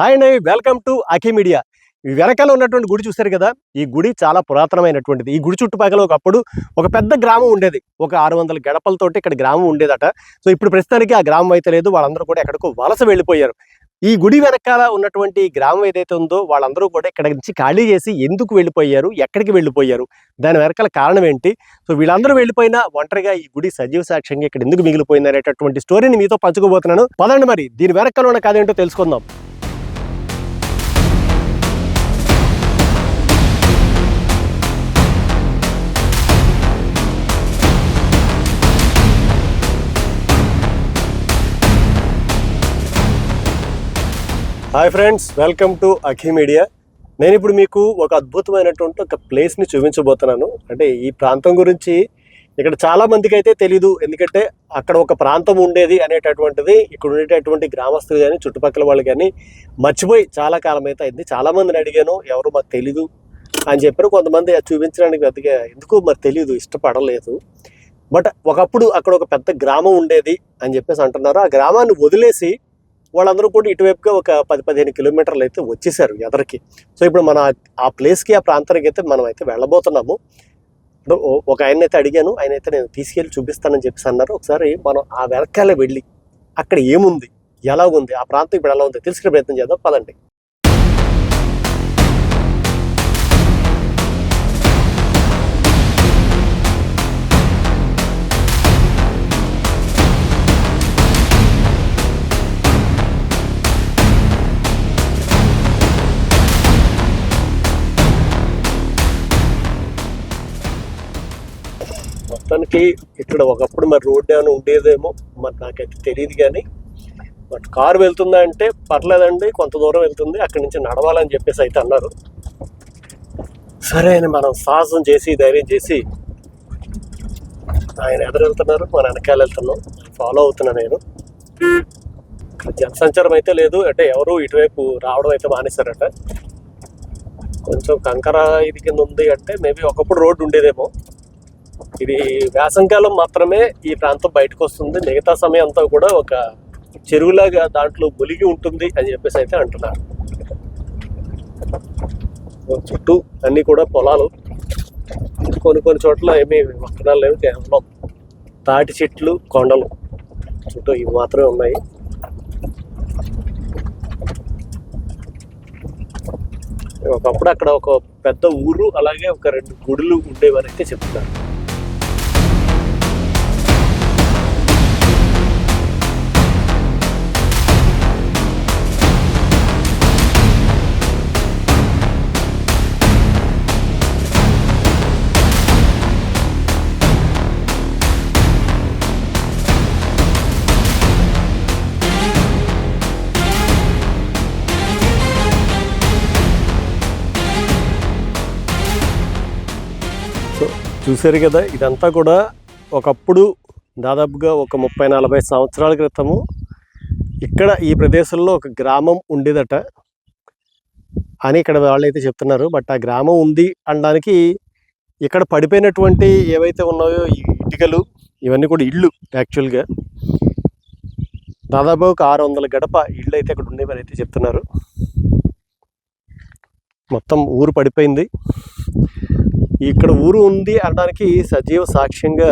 Hi అండి welcome to అఖి media. ఈ వెనకాల ఉన్నటువంటి గుడి చూశారు కదా ఈ గుడి చాలా పురాతనమైనటువంటిది. ఈ గుడి చుట్టుపక్కల ఒకప్పుడు ఒక పెద్ద గ్రామం ఉండేది. ఒక ఆరు వందల గడపలతోటి ఇక్కడ గ్రామం ఉండేదట. సో ఇప్పుడు ప్రస్తుతానికి ఆ గ్రామం అయితే లేదు. వాళ్ళందరూ కూడా ఎక్కడికో వలస వెళ్ళిపోయారు. ఈ గుడి వెనకాల ఉన్నటువంటి గ్రామం ఏదైతే ఉందో వాళ్ళందరూ కూడా ఇక్కడ నుంచి ఖాళీ చేసి ఎందుకు వెళ్ళిపోయారు? ఎక్కడికి వెళ్ళిపోయారు? దాని వెనకాల కారణం ఏంటి? సో వీళ్ళందరూ వెళ్ళిపోయినా ఒంటరిగా ఈ గుడి సజీవ సాక్ష్యంగా ఇక్కడ ఎందుకు మిగిలిపోయింది అనేటటువంటి స్టోరీని మీతో పంచుకోబోతున్నాను. పదండి మరి దీని వెనకాల ఉన్న కథ ఏంటో తెలుసుకుందాం. Hi friends welcome to Akhi media. నేను ఇప్పుడు మీకు ఒక అద్భుతమైనటువంటి ఒక ప్లేస్ని చూపించబోతున్నాను. అంటే ఈ ప్రాంతం గురించి ఇక్కడ చాలా మందికి అయితే తెలీదు. ఎందుకంటే అక్కడ ఒక ప్రాంతం ఉండేది అనేటటువంటిది ఇక్కడ ఉండేటటువంటి గ్రామస్తులు కానీ చుట్టుపక్కల వాళ్ళు కానీ మర్చిపోయి చాలా కాలం అయితే అయింది చాలామందిని అడిగాను ఎవరు మాకు తెలీదు అని చెప్పారు. కొంతమంది అది చూపించడానికి పెద్దగా ఎందుకు మరి తెలియదు ఇష్టపడలేదు. బట్ ఒకప్పుడు అక్కడ ఒక పెద్ద గ్రామం ఉండేది అని చెప్పేసి అంటున్నారు. ఆ గ్రామాన్ని వదిలేసి వాళ్ళందరూ కూడా ఇటువైపుగా ఒక పది పదిహేను కిలోమీటర్లు అయితే వచ్చేసారు ఎదరికి సో ఇప్పుడు మన ఆ ప్లేస్కి ఆ ప్రాంతానికి అయితే మనం అయితే వెళ్ళబోతున్నాము. ఇప్పుడు ఓ- ఒక ఆయన అయితే అడిగాను ఆయన అయితే నేను తీసుకెళ్ళి చూపిస్తానని చెప్పేసి అన్నారు. ఒకసారి మనం ఆ వెనకాల వెళ్ళి అక్కడ ఏముంది? ఎలా ఉంది? ఆ ప్రాంతం ఇప్పుడు ఎలా ఉంది? తెలుసుకునే ప్రయత్నం చేద్దాం. పదండి. మొత్తానికి ఇక్కడ ఒకప్పుడు మరి రోడ్డు ఏమైనా ఉండేదేమో మరి నాకైతే తెలియదు కానీ బట్ కారు వెళ్తుందా అంటే పర్లేదండి కొంత దూరం వెళ్తుంది అక్కడి నుంచి నడవాలని చెప్పేసి అయితే అన్నారు. సరే అని మనం సాహసం చేసి ధైర్యం చేసి ఆయన ఎదురెళ్తున్నారు మన వెనకాల వెళ్తున్నాం ఫాలో అవుతున్నా నేను. జనసంచారం అయితే లేదు అంటే ఎవరు ఇటువైపు రావడం అయితే మానేశారట. కొంచెం కంకర ఇది కింద ఉంది అంటే మేబీ ఒకప్పుడు రోడ్డు ఉండేదేమో. ఇది వేసంకాలం మాత్రమే ఈ ప్రాంతం బయటకు వస్తుంది మిగతా సమయం అంతా కూడా ఒక చెరువులాగా దాంట్లో ములిగి ఉంటుంది అని చెప్పేసి అయితే అంటున్నారు. చుట్టూ అన్నీ కూడా పొలాలు. కొన్ని కొన్ని చోట్ల ఏమీ వక్కడాలు లేవు. కేవలం తాటి చెట్లు కొండలు. చుట్టూ ఇవి మాత్రమే ఉన్నాయి. ఒకప్పుడు అక్కడ ఒక పెద్ద ఊరు అలాగే ఒక రెండు గుడులు ఉండేవని చెప్తున్నారు. చూశారు కదా ఇదంతా కూడా ఒకప్పుడు దాదాపుగా ఒక ముప్పై నలభై సంవత్సరాల క్రితము ఇక్కడ ఈ ప్రదేశంలో ఒక గ్రామం ఉండేదట అని ఇక్కడ వాళ్ళైతే చెప్తున్నారు. బట్ ఆ గ్రామం ఉంది అనడానికి ఇక్కడ పడిపోయినటువంటి ఏవైతే ఉన్నాయో ఈ ఇటుకలు ఇవన్నీ కూడా ఇళ్ళు యాక్చువల్గా. దాదాపు ఒక ఆరు వందల గడప ఇళ్ళు అయితే అక్కడ ఉండేవని అయితే చెప్తున్నారు. మొత్తం ఊరు పడిపోయింది. ఇక్కడ ఊరు ఉంది అనడానికి సజీవ సాక్ష్యంగా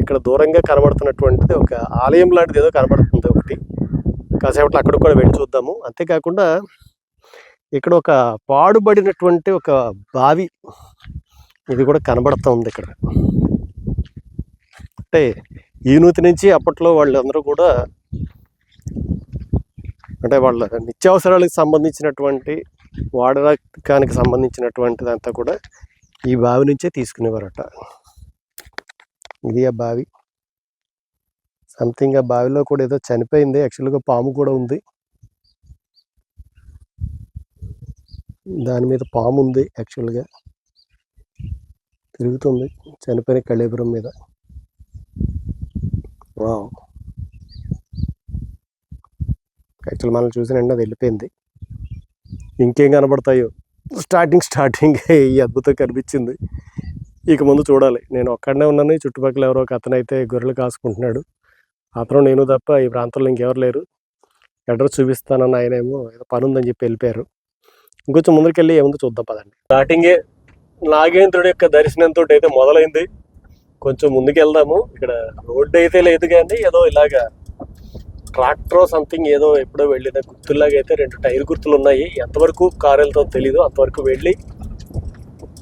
ఇక్కడ దూరంగా కనబడుతున్నటువంటిది ఒక ఆలయం లాంటిది ఏదో కనబడుతుంది ఒకటి. కాసేపట్లో అక్కడ కూడా వెళ్ళి చూద్దాము. అంతేకాకుండా ఇక్కడ ఒక పాడుబడినటువంటి ఒక బావి ఇది కూడా కనబడుతూ ఉంది ఇక్కడ. అంటే ఈనూతి నుంచి అప్పట్లో వాళ్ళందరూ కూడా అంటే వాళ్ళ నిత్యావసరాలకు సంబంధించినటువంటి వాడకానికి సంబంధించినటువంటిదంతా కూడా ఈ బావి నుంచే తీసుకునేవారట. ఇది ఆ బావి. సంథింగ్ ఆ బావిలో కూడా ఏదో చనిపోయింది. యాక్చువల్గా పాము కూడా ఉంది. దాని మీద పాము ఉంది యాక్చువల్గా. తిరుగుతుంది. చనిపోయిన కళేపురం మీద. వావ్. యాక్చువల్ మనం చూసిన అది వెళ్ళిపోయింది. ఇంకేం కనబడతాయో? స్టార్టింగ్ స్టార్టింగ్ ఈ అద్భుతం కనిపించింది. ఇక ముందు చూడాలి. నేను ఒక్కడనే ఉన్నాను. చుట్టుపక్కల ఎవరో ఒక అతను అయితే గొర్రెలు కాసుకుంటున్నాడు. అతను నేను తప్ప ఈ ప్రాంతంలో ఇంకెవరు లేరు. అడ్రస్ చూపిస్తానన్న ఆయన ఏమో ఏదో పని ఉందని చెప్పి వెళ్ళిపోయారు. ఇంకొంచెం ముందరికెళ్ళి ఏముందో చూద్దాం పదండి. స్టార్టింగే నాగేంద్రుడి యొక్క దర్శనంతో అయితే మొదలైంది. కొంచెం ముందుకు వెళ్దాము ఇక్కడ రోడ్డు అయితే లేదు కానీ ఏదో ఇలాగా ట్రాక్టర్ సంథింగ్ ఏదో ఎప్పుడో వెళ్ళిన గుర్తులాగా అయితే రెండు టైర్ గుర్తులు ఉన్నాయి ఎంతవరకు కారు వెళ్తుందో తెలీదు. అంతవరకు వెళ్ళి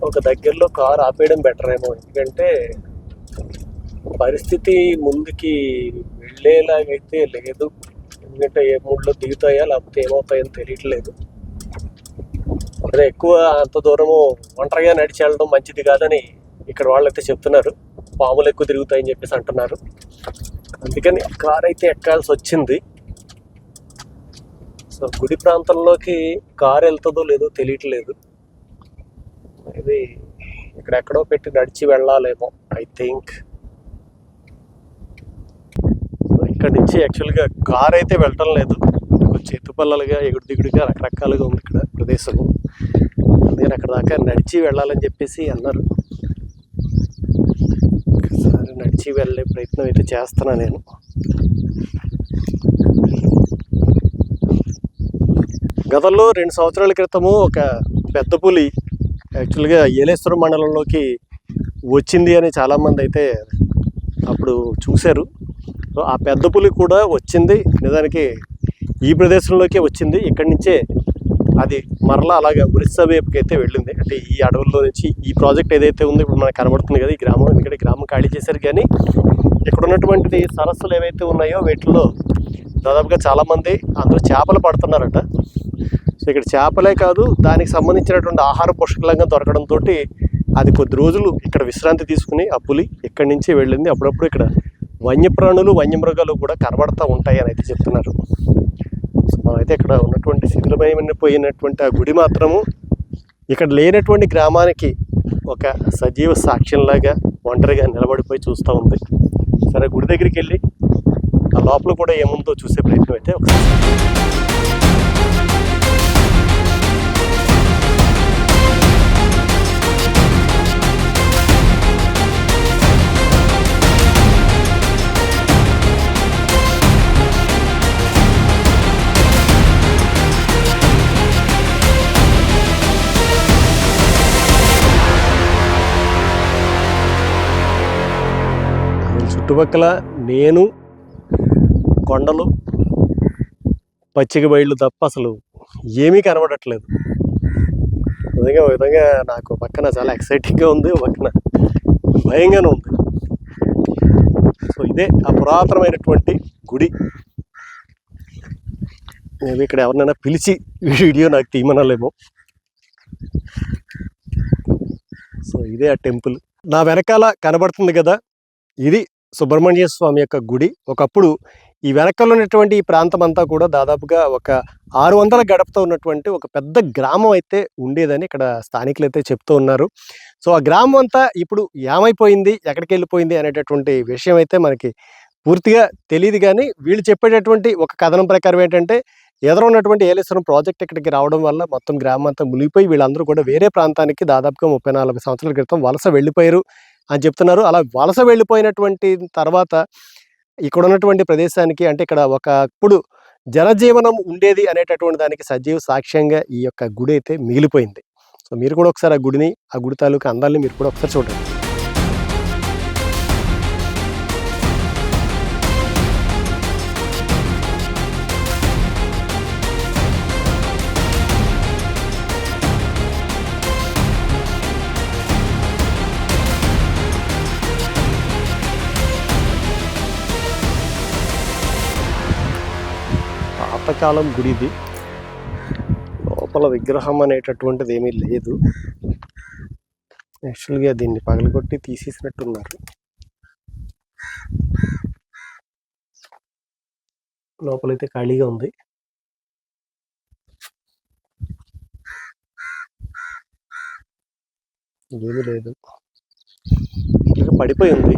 ఒక దగ్గరలో కారు ఆపేయడం బెటర్ ఏమో. ఎందుకంటే పరిస్థితి ముందుకి వెళ్ళేలాగైతే లేదు. ఎందుకంటే ఏ మూడ్లో దిగుతాయా లేకపోతే ఏమవుతాయని తెలియట్లేదు. అదే ఎక్కువ అంత దూరము ఒంటరిగా నడిచి వెళ్ళడం మంచిది కాదని ఇక్కడ వాళ్ళైతే చెప్తున్నారు. పాములు ఎక్కువ తిరుగుతాయని చెప్పేసి అంటున్నారు. అందుకని కార్ అయితే ఎక్కాల్సి వచ్చింది. సో గుడి ప్రాంతంలోకి కార్ వెళ్తుందో లేదో తెలియట్లేదు. ఇది ఇక్కడెక్కడో పెట్టి నడిచి వెళ్ళాలేమో ఐ థింక్ ఇక్కడ నుంచి యాక్చువల్గా కార్ అయితే వెళ్ళటం లేదు. కొంచెం ఎత్తుపల్లలుగా ఎగుడు దిగుడుగా రకరకాలుగా ఉంది ఇక్కడ ప్రదేశం అందుకని అక్కడ దాకా నడిచి వెళ్ళాలని చెప్పేసి అన్నారు. నుంచి వెళ్ళే ప్రయత్నం అయితే చేస్తున్నా నేను. గతంలో రెండు సంవత్సరాల క్రితము ఒక పెద్ద పులి యాక్చువల్గా ఏలేశ్వరం మండలంలోకి వచ్చింది అని చాలామంది అయితే అప్పుడు చూశారు. ఆ పెద్ద పులి కూడా వచ్చింది. నిజానికి ఈ ప్రదేశంలోకే వచ్చింది. ఇక్కడి నుంచే అది మరలా అలాగే ఒరిస్సా వైపుకి అయితే వెళ్ళింది. అంటే ఈ అడవుల్లో నుంచి ఈ ప్రాజెక్ట్ ఏదైతే ఉందో ఇప్పుడు మనకు కనబడుతుంది కదా ఈ గ్రామం. ఎందుకంటే గ్రామం ఖాళీ చేశారు కానీ ఇక్కడ ఉన్నటువంటి సరస్సులు ఏవైతే ఉన్నాయో వీటిలో దాదాపుగా చాలామంది అందరూ చేపలు పడుతున్నారట. సో ఇక్కడ చేపలే కాదు దానికి సంబంధించినటువంటి ఆహార పోషకలంగా దొరకడంతో అది కొద్ది రోజులు ఇక్కడ విశ్రాంతి తీసుకుని ఆ పులి ఇక్కడి నుంచి వెళ్ళింది. అప్పుడప్పుడు ఇక్కడ వన్యప్రాణులు వన్యమృగాలు కూడా కనబడతా ఉంటాయి అని అయితే చెప్తున్నారు. అయితే ఇక్కడ ఉన్నటువంటి శిథిలమైపోయినటువంటి ఆ గుడి మాత్రము ఇక్కడ లేనటువంటి గ్రామానికి ఒక సజీవ సాక్ష్యంలాగా ఒంటరిగా నిలబడిపోయి చూస్తూ ఉంది. సరే గుడి దగ్గరికి వెళ్ళి ఆ లోపల కూడా ఏముందో చూసే ప్రయత్నం అయితే ఒకసారి చుట్టుపక్కల నేను కొండలు పచ్చిక బయళ్ళు తప్ప అసలు ఏమీ కనబడట్లేదు. నిజంగా ఒక విధంగా నాకు పక్కన చాలా ఎక్సైటింగ్గా ఉంది పక్కన భయంగానే ఉంది. సో ఇదే ఆ పురాతనమైనటువంటి గుడి. మేము ఇక్కడ ఎవరినైనా పిలిచి వీడియో నాకు తీయమనలేమో. సో ఇదే ఆ టెంపుల్. నా వెనకాల కనబడుతుంది కదా ఇది సుబ్రహ్మణ్య స్వామి యొక్క గుడి. ఒకప్పుడు ఈ వెనకలో ఉన్నటువంటి ఈ ప్రాంతం అంతా కూడా దాదాపుగా ఒక ఆరు వందల గడపతో ఉన్నటువంటి ఒక పెద్ద గ్రామం అయితే ఉండేదని ఇక్కడ స్థానికులు అయితే చెప్తూ ఉన్నారు. సో ఆ గ్రామం అంతా ఇప్పుడు ఏమైపోయింది? ఎక్కడికి వెళ్ళిపోయింది? అనేటటువంటి విషయం అయితే మనకి పూర్తిగా తెలియదు కానీ వీళ్ళు చెప్పేటటువంటి ఒక కథనం ప్రకారం ఏంటంటే ఎదురు ఉన్నటువంటి ఏలేశ్వరం ప్రాజెక్ట్ ఇక్కడికి రావడం వల్ల మొత్తం గ్రామం అంతా మునిగిపోయి వీళ్ళందరూ కూడా వేరే ప్రాంతానికి దాదాపుగా ముప్పై నాలుగు సంవత్సరాల క్రితం వలస వెళ్ళిపోయారు. అని చెప్తున్నారు. అలా వలస వెళ్ళిపోయినటువంటి తర్వాత ఇక్కడ ఉన్నటువంటి ప్రదేశానికి అంటే ఇక్కడ ఒకప్పుడు జనజీవనం ఉండేది అనేటటువంటి దానికి సజీవ సాక్ష్యంగా ఈ యొక్క గుడి అయితే మిగిలిపోయింది. సో మీరు కూడా ఒకసారి ఆ గుడిని ఆ గుడి తాలూకా అందాలని మీరు కూడా ఒకసారి చూడండి. పాతకాలం గుడి ఇది లోపల విగ్రహం అనేటటువంటిది ఏమీ లేదు. యాక్చువల్గా దీన్ని పగలగొట్టి తీసేసినట్టున్నారు. లోపలైతే ఖాళీగా ఉంది. ఏమీ లేదు. ఇక పడిపోయి ఉంది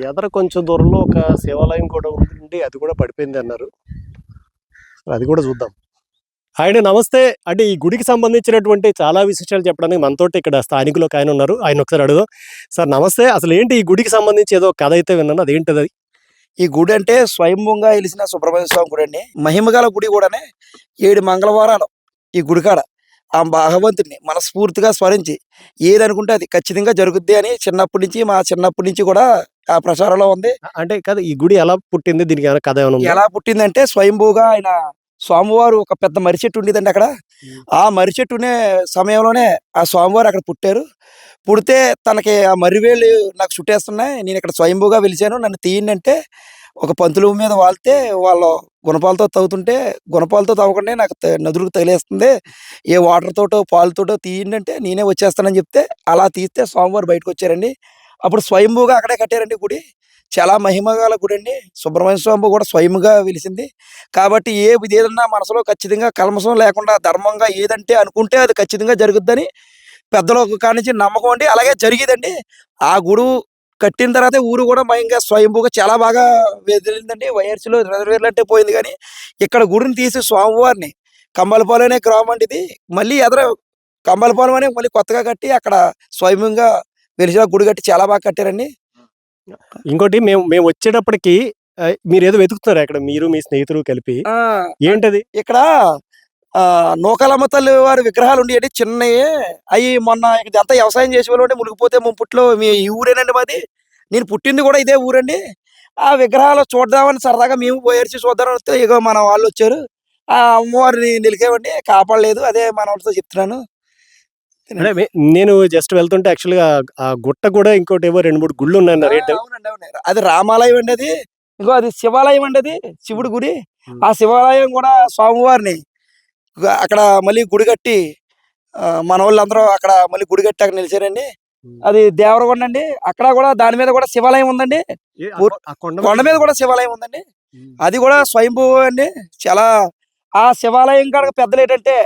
ఎదర కొంచెం దూరంలో ఒక శివాలయం కూడా ఉంది అది కూడా పడిపోయింది అన్నారు. అది కూడా చూద్దాం. ఆయన నమస్తే అంటే ఈ గుడికి సంబంధించినటువంటి చాలా విశేషాలు చెప్పడానికి మనతోటి ఇక్కడ స్థానికులు ఒక ఆయన ఉన్నారు. ఆయన ఒకసారి అడుగుదాం. సార్ నమస్తే అసలు ఏంటి ఈ గుడికి సంబంధించి ఏదో కథ అయితే విన్నాను అదేంటిది అది? ఈ గుడి అంటే స్వయంభూంగా వెలిసిన సుబ్రహ్మణ్య స్వామి గుడి అండి. మహిమగల గుడి కూడానే ఏడు మంగళవారాలు ఈ గుడికాడ. ఆ భగవంతుడిని మనస్ఫూర్తిగా స్మరించి ఏదనుకుంటే అది ఖచ్చితంగా జరుగుద్ది అని చిన్నప్పటి నుంచి మా చిన్నప్పటి నుంచి కూడా ప్రచారంలో ఉంది. అంటే కాదు ఈ గుడి ఎలా పుట్టింది? దీనికి ఏమైనా కథ ఏమైనా? ఎలా పుట్టిందంటే స్వయంభూగా ఆయన స్వామివారు ఒక పెద్ద మర్రి చెట్టు ఉండేదండి అక్కడ. ఆ మర్రి చెట్టు ఉండే సమయంలోనే ఆ స్వామివారు అక్కడ పుట్టారు. పుడితే తనకి ఆ మర్రివేళ్ళు నాకు చుట్టేస్తున్నాయి. నేను ఇక్కడ స్వయంభూగా వెలిచాను నన్ను తీయండి అంటే ఒక పంతులు మీద వాళ్తే వాళ్ళు గుణపాలతో తవ్వుతుంటే గుణపాలతో తవ్వకుండా నాకు నదురుకు తగిలేస్తుంది. ఏ వాటర్ తోటో పాలతోటో తీయండి అంటే నేనే వచ్చేస్తానని చెప్తే అలా తీస్తే స్వామివారు బయటకు వచ్చారండి. అప్పుడు స్వయంభూగా అక్కడే కట్టారండి గుడి. చాలా మహిమగల గుడి అండి. సుబ్రహ్మణ్య స్వామి కూడా స్వయంగా వెలిసింది. కాబట్టి ఏ ఏదన్నా మనసులో ఖచ్చితంగా కల్మసం లేకుండా ధర్మంగా ఏదంటే అనుకుంటే అది ఖచ్చితంగా జరుగుద్దని పెద్దల కానించి నమ్మకం అండి. అలాగే జరిగేదండి. ఆ గుడు కట్టిన తర్వాత ఊరు కూడా మయంగా స్వయంభూగా చాలా బాగా వెదిలిందండి. వైఎస్లో రిజర్వేర్లు అంటే పోయింది కానీ ఇక్కడ గుడిని తీసి స్వామివారిని కంబలపాలెం అనే గ్రామం అండి ఇది. మళ్ళీ ఎదర కంబలపాలెం అనే మళ్ళీ కొత్తగా కట్టి అక్కడ స్వయంగా వెలిసిన గుడి కట్టి చాలా బాగా కట్టారండి. ఇంకోటి మేము మేము వచ్చేటప్పటికి మీరు ఏదో వెతుకుతున్నారు అక్కడ మీరు మీ స్నేహితులు కలిపి. ఏంటది? ఇక్కడ నూకాలమ్మ తల్లి వారి విగ్రహాలు ఉండేవి చిన్నవి అవి మొన్న ఇక్కడ అంతా వ్యవసాయం చేసే వాళ్ళు మునిగిపోతే ముప్పుట్లో మీ ఈ ఊరేనండి మాది. నేను పుట్టింది కూడా ఇదే ఊరండి. ఆ విగ్రహాలు చూద్దామని సరదాగా మేము పోయేసి చూద్దామని వస్తే ఇగో మన వాళ్ళు వచ్చారు. ఆ అమ్మవారిని నిలికేవండి కాపాడలేదు. అదే మన వాళ్ళతో చెప్తున్నాను. అంటే నేను జస్ట్ వెళ్తుంటే యాక్చువల్గా ఆ గుట్ట కూడా ఇంకోటి ఏవో రెండు మూడు గుళ్ళు అవునండి అవునండి. అది రామాలయం అండి అది. ఇంకో అది శివాలయం అండి అది శివుడి గుడి. ఆ శివాలయం కూడా స్వామివారిని అక్కడ మళ్ళీ గుడి కట్టి మన వాళ్ళందరూ అక్కడ మళ్ళీ గుడి కట్టి అక్కడ నిలిచారండి. అది దేవరకొండ అండి. అక్కడ కూడా దాని మీద కూడా శివాలయం ఉందండి. కొండ మీద? కూడా శివాలయం ఉందండి. అది కూడా స్వయంభూ అండి. చాలా ఆ శివాలయం కాడ పెద్దలు ఏంటంటే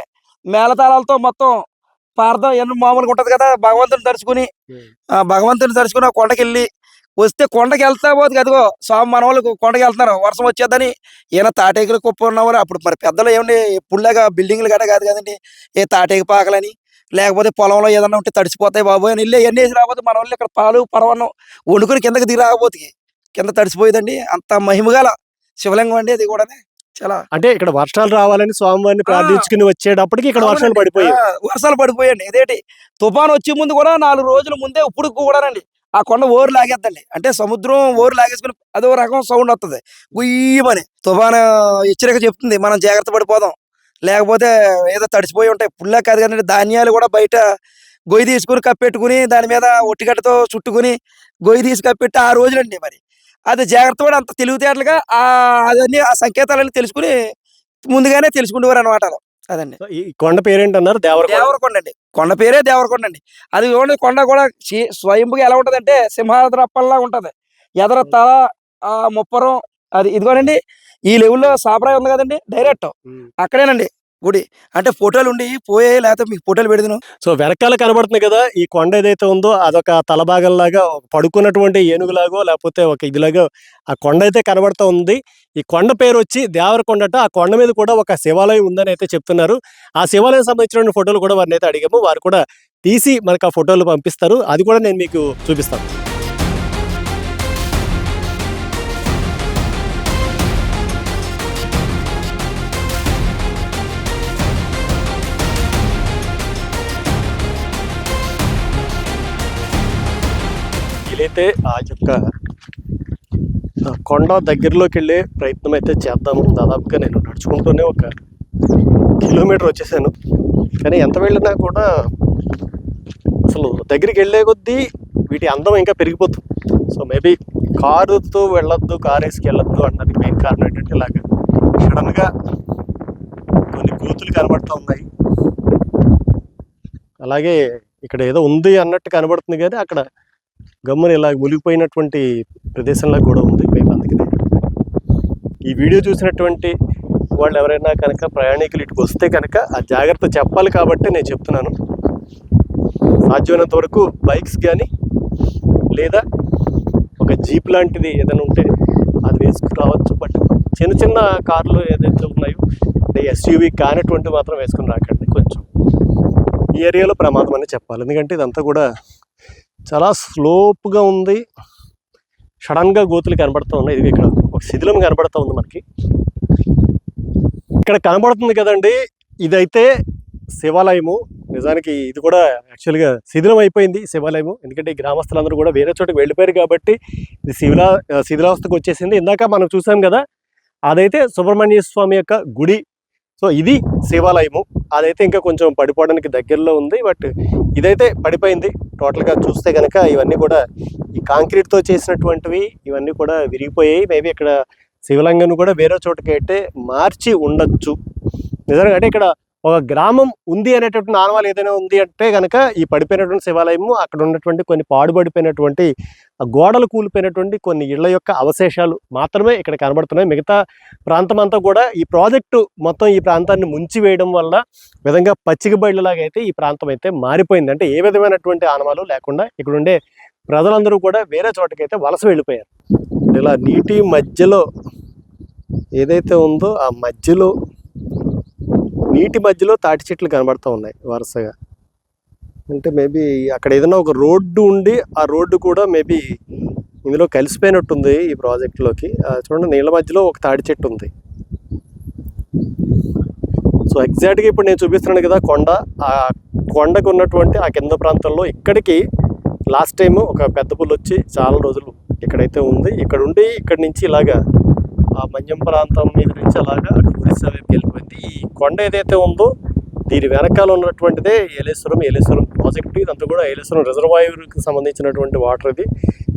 మేళతాళాలతో మొత్తం పార్థం ఎన్ని మామూలుగా ఉంటది కదా భగవంతుని తలుచుకుని ఉం. ఆ భగవంతుని తలుచుకుని ఆ కొండకి వెళ్ళి వస్తే కొండకి వెళ్తా పోతుంది అదిగో స్వామి మన వాళ్ళు కొండకి వెళ్తున్నారు వర్షం వచ్చేద్దని ఈయన తాటేకులు కుప్ప ఉన్నవారు. అప్పుడు మరి పెద్దలు ఏమండి ఎప్పుడులాగా బిల్డింగ్లు గట్ట కాదు కదండి ఏ తాటేకి పాకలని లేకపోతే పొలంలో ఏదన్నా ఉంటే తడిసిపోతాయి బాబోయ్ అని వెళ్ళి ఎన్ని వేసి రాకపోతే మన వాళ్ళు ఇక్కడ పాలు పరవన్నం వండుకుని కిందకి దిగి రాకపోతే కింద తడిసిపోయేదండి. అంత మహిమగల శివలింగం అండి అది కూడా చాలా అంటే ఇక్కడ వర్షాలు రావాలని స్వామివారిని ప్రార్థించుకుని వచ్చేటప్పటికి ఇక్కడ వర్షాలు. పడిపోయాయి. వర్షాలు పడిపోయండి ఇదేంటి? తుఫాన్ వచ్చే ముందు కూడా నాలుగు రోజుల ముందే ఇప్పుడు కూడానండి. ఆ కొండ ఓరు లాగేద్దండి. అంటే సముద్రం ఓరు లాగేసుకుని అదో రకం సౌండ్ వస్తుంది గుయ్యమని తుఫాన్ హెచ్చరిక చెప్తుంది. మనం జాగ్రత్త పడిపోదాం. లేకపోతే ఏదో తడిసిపోయి ఉంటాయి. పుల్లా కాదు కానీ ధాన్యాలు కూడా బయట గొయ్యి తీసుకుని కప్పెట్టుకుని దాని మీద ఒట్టిగడ్డతో చుట్టుకుని గొయ్యి తీసి కప్పెట్టి ఆ రోజులండి మరి. అది జాగ్రత్త అంత తెలివితేటలుగా ఆ అదన్నీ ఆ సంకేతాలన్నీ తెలుసుకుని ముందుగానే తెలుసుకునేవారు అనమాట అదండి. ఈ కొండ పేరేంటన్నారు? దేవరకొండ. దేవరకొండ అండి. కొండ పేరే దేవరకొండ అండి. అది చూడండి కొండ కూడా స్వయంపుగా ఎలా ఉంటదంటే సింహాద్రప్పల్లా ఉంటది. ఎదర తల ఆ ముప్పరం అది ఇదిగోనండి ఈ లెవెల్లో సాపరాయి ఉంది కదండి డైరెక్ట్. అక్కడేనండి. గుడి. అంటే ఫోటోలు ఉండి పోయే లేకపోతే మీకు ఫోటోలు పెడుతున్నాం. సో వెనకాల కనబడుతుంది కదా ఈ కొండ ఏదైతే ఉందో అదొక తలభాగంలాగా పడుకున్నటువంటి ఏనుగులాగో లేకపోతే ఒక ఇదిలాగో ఆ కొండ అయితే కనబడుతూ ఉంది. ఈ కొండ పేరు వచ్చి దేవరకొండట ఆ కొండ మీద కూడా ఒక శివాలయం ఉందని అయితే చెప్తున్నారు. ఆ శివాలయం సంబంధించిన ఫోటోలు కూడా వారిని అయితే అడిగాము. వారు కూడా తీసి మనకు ఆ ఫోటోలు పంపిస్తారు. అది కూడా నేను మీకు చూపిస్తాను. వీలైతే ఆ యొక్క కొండ దగ్గరలోకి వెళ్ళే ప్రయత్నం అయితే చేద్దాము. దాదాపుగా నేను నడుచుకుంటూనే ఒక కిలోమీటర్ వచ్చేసాను. కానీ ఎంత వెళ్ళినా కూడా అసలు దగ్గరికి వెళ్ళే కొద్దీ వీటి అందం ఇంకా పెరిగిపోతుంది. సో మేబీ కారుతో వెళ్ళొద్దు కారు వేసుకు వెళ్ళొద్దు అన్నది మెయిన్ కారణం ఏంటంటే ఇలాగ సడన్గా కొన్ని గోతులు కనబడుతూ ఉన్నాయి. అలాగే ఇక్కడ ఏదో ఉంది అన్నట్టు కనబడుతుంది కానీ అక్కడ గమ్మున ఇలా మునిగిపోయినటువంటి ప్రదేశంలో కూడా ఉంది మేము ఈ వీడియో చూసినటువంటి వాళ్ళు ఎవరైనా కనుక ప్రయాణికులు ఇటుకు వస్తే కనుక ఆ జాగ్రత్త చెప్పాలి కాబట్టి నేను చెప్తున్నాను. సాధ్యమైనంత వరకు బైక్స్ కానీ లేదా ఒక జీప్ లాంటిది ఏదైనా ఉంటే అది వేసుకుని రావచ్చు. బట్ చిన్న చిన్న కార్లు ఏదైతే ఉన్నాయో అంటే ఎస్యూవి కానటువంటి మాత్రం వేసుకుని రాకండి కొంచెం. ఈ ఏరియాలో ప్రమాదం అని చెప్పాలి. ఎందుకంటే ఇదంతా కూడా చాలా స్లోప్గా ఉంది. సడన్గా గోతులు కనబడుతూ ఉన్నాయి. ఇది ఇక్కడ ఒక శిథిలం కనబడుతూ ఉంది మనకి. ఇక్కడ కనబడుతుంది కదండి. ఇదైతే శివాలయము. నిజానికి ఇది కూడా యాక్చువల్గా శిథిలం అయిపోయింది శివాలయము. ఎందుకంటే ఈ గ్రామస్తులందరూ కూడా వేరే చోటుకు వెళ్ళిపోయారు కాబట్టి ఇది శిథిలా శిథిలావస్థకు వచ్చేసింది. ఇందాక మనం చూసాం కదా అదైతే సుబ్రహ్మణ్య స్వామి యొక్క గుడి. సో ఇది శివాలయము. అదైతే ఇంకా కొంచెం పడిపోవడానికి దగ్గరలో ఉంది బట్ ఇదైతే పడిపోయింది. టోటల్గా చూస్తే కనుక ఇవన్నీ కూడా ఈ కాంక్రీట్తో చేసినటువంటివి ఇవన్నీ కూడా విరిగిపోయాయి. మేబీ ఇక్కడ శివలింగం కూడా వేరే చోటకి అయితే మార్చి ఉండొచ్చు. నిజంగా అంటే ఇక్కడ ఒక గ్రామం ఉంది అనేటటువంటి ఆనవాలు ఏదైనా ఉంది అంటే కనుక ఈ పడిపోయినటువంటి శివాలయము అక్కడ ఉన్నటువంటి కొన్ని పాడుబడిపోయినటువంటి ఆ గోడలు కూలిపోయినటువంటి కొన్ని ఇళ్ళ యొక్క అవశేషాలు మాత్రమే ఇక్కడ కనబడుతున్నాయి. మిగతా ప్రాంతం అంతా కూడా ఈ ప్రాజెక్టు మొత్తం ఈ ప్రాంతాన్ని ముంచి వేయడం వల్ల విధంగా పచ్చిక బయలులాగా అయితే ఈ ప్రాంతం అయితే మారిపోయింది. అంటే ఏ విధమైనటువంటి ఆనవాలు లేకుండా ఇక్కడ ఉండే ప్రజలందరూ కూడా వేరే చోటకైతే వలస వెళ్ళిపోయారు. ఇలా నీటి మధ్యలో ఏదైతే ఉందో ఆ మధ్యలో నీటి మధ్యలో తాటి చెట్లు కనబడుతూ ఉన్నాయి వరుసగా. అంటే మేబీ అక్కడ ఏదైనా ఒక రోడ్డు ఉండి ఆ రోడ్డు కూడా మేబీ ఇందులో కలిసిపోయినట్టుంది ఈ ప్రాజెక్టులోకి. చూడండి నీళ్ళ మధ్యలో ఒక తాడి చెట్టు ఉంది. సో ఎగ్జాక్ట్గా ఇప్పుడు నేను చూపిస్తున్నాను కదా కొండ. ఆ కొండకు ఉన్నటువంటి ఆ కింద ప్రాంతంలో ఇక్కడికి లాస్ట్ టైం ఒక పెద్ద పుల్లు వచ్చి చాలా రోజులు ఇక్కడైతే ఉంది. ఇక్కడ ఉండి ఇక్కడ నుంచి ఇలాగా ఆ మన్యం ప్రాంతం మీద నుంచి అలాగా అటు ఒరిస్సా వైపు వెళ్ళిపోయింది. ఈ కొండ ఏదైతే ఉందో దీని వెనకాల ఉన్నటువంటిదే ఏలేశ్వరం ఏలేశ్వరం ప్రాజెక్టు ఇదంతా కూడా ఏలేశ్వరం రిజర్వాయర్కి సంబంధించినటువంటి వాటర్ ఇది.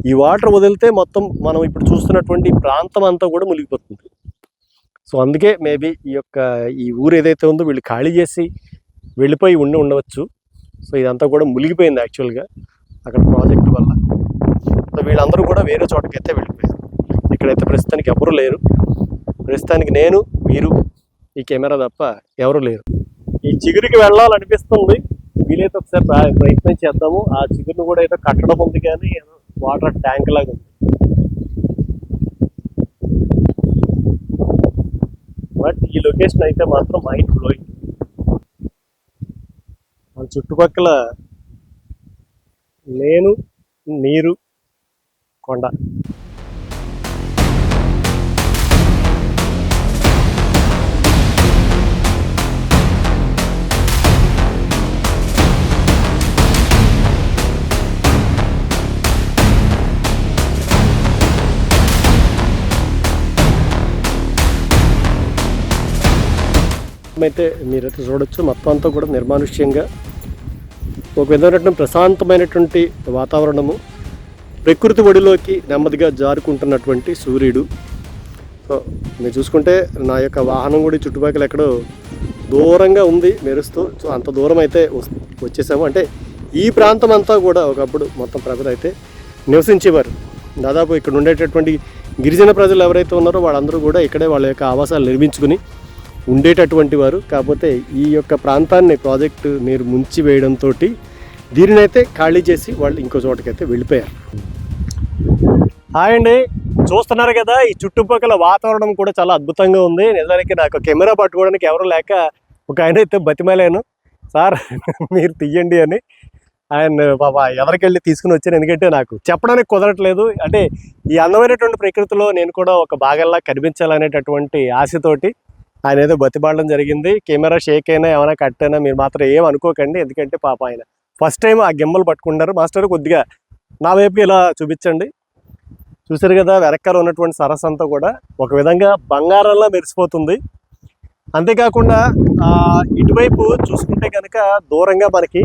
ఈ వాటర్ వదిలితే మొత్తం మనం ఇప్పుడు చూస్తున్నటువంటి ప్రాంతం అంతా కూడా మునిగిపోతుంది. సో అందుకే మేబీ ఈ యొక్క ఈ ఊరు ఏదైతే ఉందో వీళ్ళు ఖాళీ చేసి వెళ్ళిపోయి ఉండి ఉండవచ్చు. సో ఇదంతా కూడా మునిగిపోయింది యాక్చువల్గా అక్కడ ప్రాజెక్ట్ వల్ల. సో వీళ్ళందరూ కూడా వేరే చోటకైతే వెళ్ళిపోయారు. ఇక్కడైతే ప్రస్తుతానికి ఎవరు లేరు. ప్రస్తుతానికి నేను మీరు ఈ కెమెరా తప్ప ఎవరు లేరు. ఈ చిగురికి వెళ్ళాలనిపిస్తుంది. వీలైతే ఒకసారి ప్రయత్నం చేద్దాము. ఆ చిగురును కూడా ఏదో కట్టడం ఉంది కానీ ఏదో వాటర్ ట్యాంక్ లాగా ఉంది. బట్ ఈ లొకేషన్ అయితే మాత్రం మైండ్ బ్లోయింగ్ మన చుట్టుపక్కల నేను నీరు కొండ. అయితే మీరైతే చూడొచ్చు. మొత్తం అంతా కూడా నిర్మానుష్యంగా ఒక విధమైనటువంటి ప్రశాంతమైనటువంటి వాతావరణము ప్రకృతి ఒడిలోకి నెమ్మదిగా జారుకుంటున్నటువంటి సూర్యుడు. సో మీరు చూసుకుంటే నా యొక్క వాహనం కూడా చుట్టుపక్కల ఎక్కడో దూరంగా ఉంది మెరుస్తూ. సో అంత దూరం అయితే వచ్చేసాము. అంటే ఈ ప్రాంతం అంతా కూడా ఒకప్పుడు మొత్తం ప్రజలు అయితే నివసించేవారు. దాదాపు ఇక్కడ ఉండేటటువంటి గిరిజన ప్రజలు ఎవరైతే ఉన్నారో వాళ్ళందరూ కూడా ఇక్కడే వాళ్ళ యొక్క ఆవాసాలు నిర్మించుకుని ఉండేటటువంటి వారు. కాకపోతే ఈ యొక్క ప్రాంతాన్ని ప్రాజెక్టు నీరు ముంచి వేయడంతో దీనినైతే ఖాళీ చేసి వాళ్ళు ఇంకో చోటకైతే వెళ్ళిపోయారు. హాయ్ అండి. చూస్తున్నారు కదా ఈ చుట్టుపక్కల వాతావరణం కూడా చాలా అద్భుతంగా ఉంది. నిజానికి నాకు కెమెరా పట్టుకోవడానికి ఎవరు లేక ఒక ఆయన అయితే బతిమలేను. సార్ మీరు తీయండి అని. ఆయన బాబా ఎవరికెళ్ళి తీసుకుని వచ్చాను ఎందుకంటే నాకు చెప్పడానికి కుదరట్లేదు. అంటే ఈ అందమైనటువంటి ప్రకృతిలో నేను కూడా ఒక భాగంలా కనిపించాలనేటటువంటి ఆశతోటి ఆయన ఏదో బతిపడడం జరిగింది. కెమెరా షేక్ అయినా ఏమైనా కట్ అయినా మీరు మాత్రం ఏం అనుకోకండి. ఎందుకంటే పాప ఆయన ఫస్ట్ టైం ఆ గిమ్మలు పట్టుకున్నారు మాస్టర్ కొద్దిగా నా వైపుకి ఇలా చూపించండి. చూసారు కదా వెనకాల ఉన్నటువంటి సరస్సు అంతా కూడా ఒక విధంగా బంగారంలా మెరిసిపోతుంది. అంతేకాకుండా ఇటువైపు చూసుకుంటే కనుక దూరంగా మనకి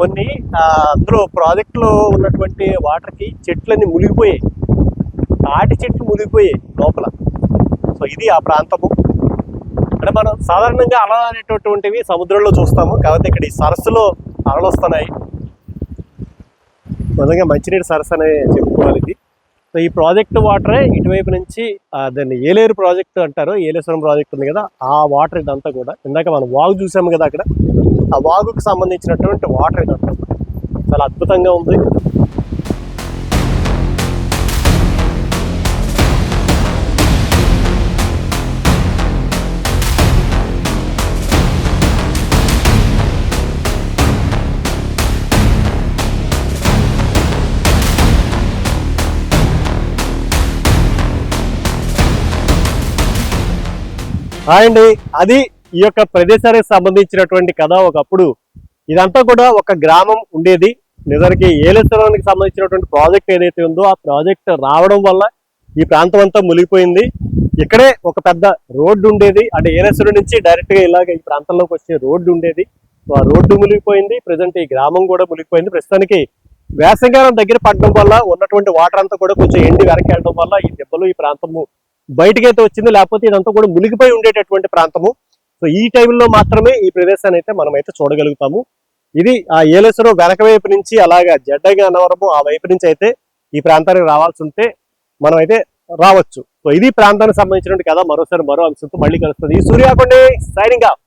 కొన్ని అందులో ప్రాజెక్టులో ఉన్నటువంటి వాటర్కి చెట్లన్నీ మునిగిపోయాయి. తాటి చెట్లు మునిగిపోయాయి లోపల. సో ఇది ఆ ప్రాంతము. అంటే మనం సాధారణంగా అల అనేటటువంటివి సముద్రంలో చూస్తాము. కాబట్టి ఇక్కడ ఈ సరస్సులో అలలు వస్తున్నాయి. నిజంగా మంచినీటి సరస్సు అనే చెప్పుకోవాలి ఇది. సో ఈ ప్రాజెక్ట్ వాటరే ఇటువైపు నుంచి దాన్ని ఏలేరు ప్రాజెక్ట్ అంటారు. ఏలేశ్వరం ప్రాజెక్ట్ ఉంది కదా ఆ వాటర్ ఇదంతా కూడా. ఇందాక మనం వాగు చూసాము కదా అక్కడ. ఆ వాగుకు సంబంధించినటువంటి వాటర్ ఇదంతా చాలా అద్భుతంగా ఉంది. అండి అది ఈ యొక్క ప్రదేశానికి సంబంధించినటువంటి కథ ఒకప్పుడు. ఇదంతా కూడా ఒక గ్రామం ఉండేది. నిజానికి ఏలేశ్వరానికి సంబంధించినటువంటి ప్రాజెక్ట్ ఏదైతే ఉందో ఆ ప్రాజెక్ట్ రావడం వల్ల ఈ ప్రాంతం అంతా మునిగిపోయింది. ఇక్కడే ఒక పెద్ద రోడ్డు ఉండేది. అంటే ఏలేశ్వరం నుంచి డైరెక్ట్గా ఇలాగ ఈ ప్రాంతంలోకి వచ్చే రోడ్డు ఉండేది. ఆ రోడ్డు మునిగిపోయింది. ప్రజెంట్ ఈ గ్రామం కూడా మునిగిపోయింది. ప్రస్తుతానికి వేసంగాలం దగ్గర పడడం వల్ల ఉన్నటువంటి వాటర్ అంతా కూడా కొంచెం ఎండి వెనక్కి వెళ్ళడం వల్ల ఈ దెబ్బలు ఈ ప్రాంతము బయటకైతే వచ్చింది లేకపోతే ఇదంతా కూడా మునిగిపోయి ఉండేటటువంటి ప్రాంతము. సో ఈ టైంలో మాత్రమే ఈ ప్రదేశాన్ని అయితే మనం అయితే చూడగలుగుతాము. ఇది ఆ ఏలేశ్వరం వెనక వైపు నుంచి అలాగా జడ్డగా అనవరము ఆ వైపు నుంచి అయితే ఈ ప్రాంతానికి రావాల్సి ఉంటే మనం అయితే రావచ్చు. సో ఇది ప్రాంతానికి సంబంధించినటువంటి కదా మరోసారి మరో అంశంతో మళ్ళీ కలుస్తుంది ఈ సూర్యాకొండ సైనింగ్ ఆఫ్